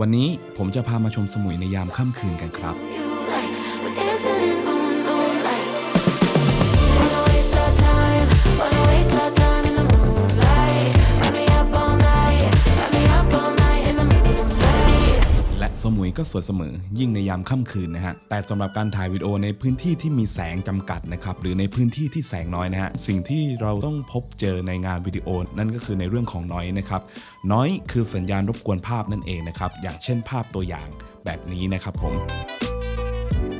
วันนี้ผมจะพามาชมสมุยในยามค่ำคืนกันครับ ยก็สวยเสมอ ยิ่งในยามค่ำคืนนะฮะแต่สำหรับการถ่ายวิดีโอในพื้นที่ที่มีแสงจำกัดนะครับหรือในพื้นที่ที่แสงน้อยนะฮะสิ่งที่เราต้องพบเจอในงานวิดีโอ นั่นก็คือในเรื่องของน้อยนะครับน้อยคือสัญญาณรบกวนภาพนั่นเองนะครับอย่างเช่นภาพตัวอย่างแบบนี้นะครับผม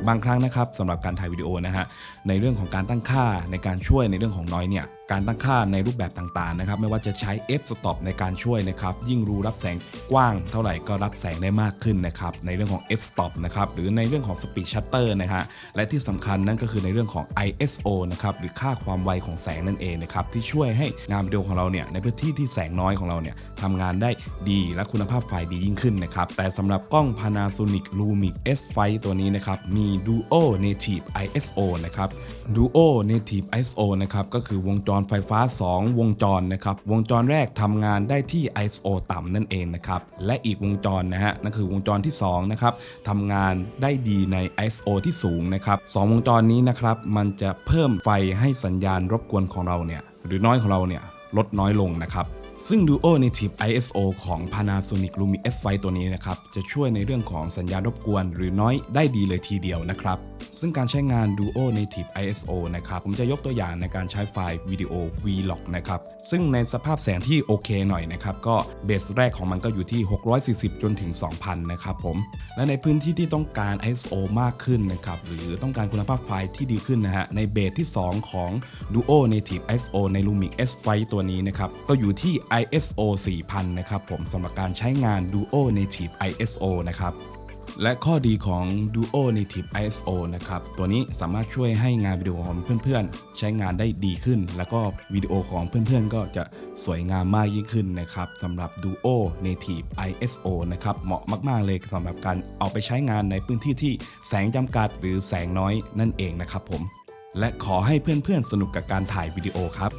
บางครั้งนะครับสำหรับการถ่ายวิดีโอนะฮะในเรื่องของการตั้งค่าในการช่วยในเรื่องของน้อยเนี่ยการตั้งค่าในรูปแบบต่างๆนะครับไม่ว่าจะใช้ f stop ในการช่วยนะครับยิ่งรูรับแสงกว้างเท่าไหร่ก็รับแสงได้มากขึ้นนะครับในเรื่องของ f stop นะครับหรือในเรื่องของ speed shutter นะฮะและที่สำคัญนั่นก็คือในเรื่องของ ISO นะครับหรือค่าความไวของแสงนั่นเองนะครับที่ช่วยให้งานวิดีโอของเราเนี่ยในพื้นที่ที่แสงน้อยของเราเนี่ยทำงานได้ดีและคุณภาพไฟล์ดียิ่งขึ้นนะครับแต่สำหรับกล้อง Panasonic Lumix S5 ตัวนี้นะครับมี Duo Native ISO นะครับ Duo Native ISO นะครับก็คือวงจรไฟฟ้า 2 วงจรนะครับวงจรแรกทำงานได้ที่ ISO ต่ำนั่นเองนะครับและอีกวงจรนะฮะนั่นคือวงจรที่2นะครับทำงานได้ดีใน ISO ที่สูงนะครับสองวงจรนี้นะครับมันจะเพิ่มไฟให้สัญญาณรบกวนของเราเนี่ยหรือน้อยของเราเนี่ยลดน้อยลงนะครับ ซึ่ง Duo Native ISO ของ Panasonic Lumix S5 ตัวนี้นะครับ จะช่วยในเรื่องของสัญญาณรบกวนหรือน้อยได้ดีเลยทีเดียวนะครับ ซึ่งการใช้งาน Duo Native ISO นะครับ ผมจะยกตัวอย่างในการใช้ไฟล์วิดีโอ Vlog นะครับ ซึ่งในสภาพแสงที่โอเคหน่อยนะครับ ก็เบสแรกของมันก็อยู่ที่ 640 จนถึง 2,000 นะครับผม และในพื้นที่ที่ต้องการ ISO มากขึ้นนะครับ หรือต้องการคุณภาพไฟล์ที่ดีขึ้นนะฮะ ในเบสที่ 2 ของ Duo Native ISO ใน Lumix S5 ตัวนี้นะครับ ก็อยู่ที่ ISO 4000 นะครับผมสำหรับการใช้งาน Duo Native ISO นะครับ และข้อดีของ Duo Native ISO นะครับ ตัวนี้สามารถช่วยให้งานวิดีโอของเพื่อนๆ ใช้งานได้ดีขึ้น แล้วก็วิดีโอของเพื่อนๆ ก็จะสวยงามมากยิ่งขึ้นนะครับสำหรับ Duo Native ISO นะครับ เหมาะมากๆ เลยสำหรับการเอาไปใช้งานในพื้นที่ที่แสงจำกัดหรือแสงน้อยนั่นเองนะครับผม และขอให้เพื่อนๆ สนุกกับการถ่ายวิดีโอครับ